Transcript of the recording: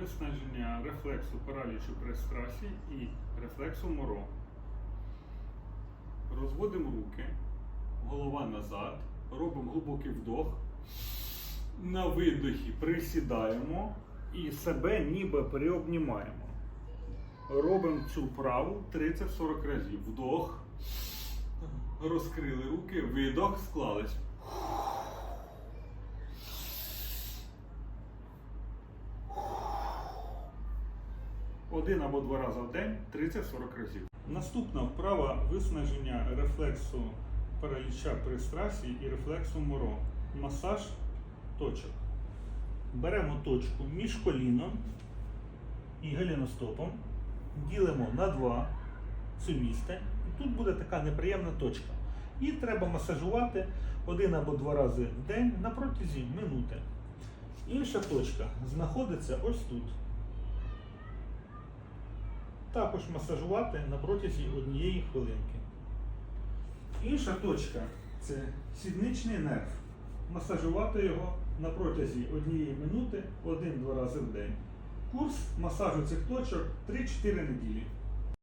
виснаження рефлексу паралічу пристрасій і рефлексу моро. Розводимо руки, голова назад, робимо глибокий вдох. На видохі присідаємо і себе ніби переобнімаємо. Робимо цю вправу 30-40 разів. Вдох. Розкрили руки, видох, склались. Один або два рази в день 30-40 разів. Наступна вправа виснаження рефлексу параліча пристрасій і рефлексу моро. Масаж точок. Беремо точку між коліном і голеностопом, ділимо на два цю місце. І тут буде така неприємна точка. І треба масажувати один або два рази в день на протязі минути. Інша точка знаходиться ось тут. Також масажувати на протязі однієї хвилинки. Інша точка це сідничний нерв. Масажувати його на протязі однієї минути один-два рази в день. Курс масажу цих точок 3-4 неділі.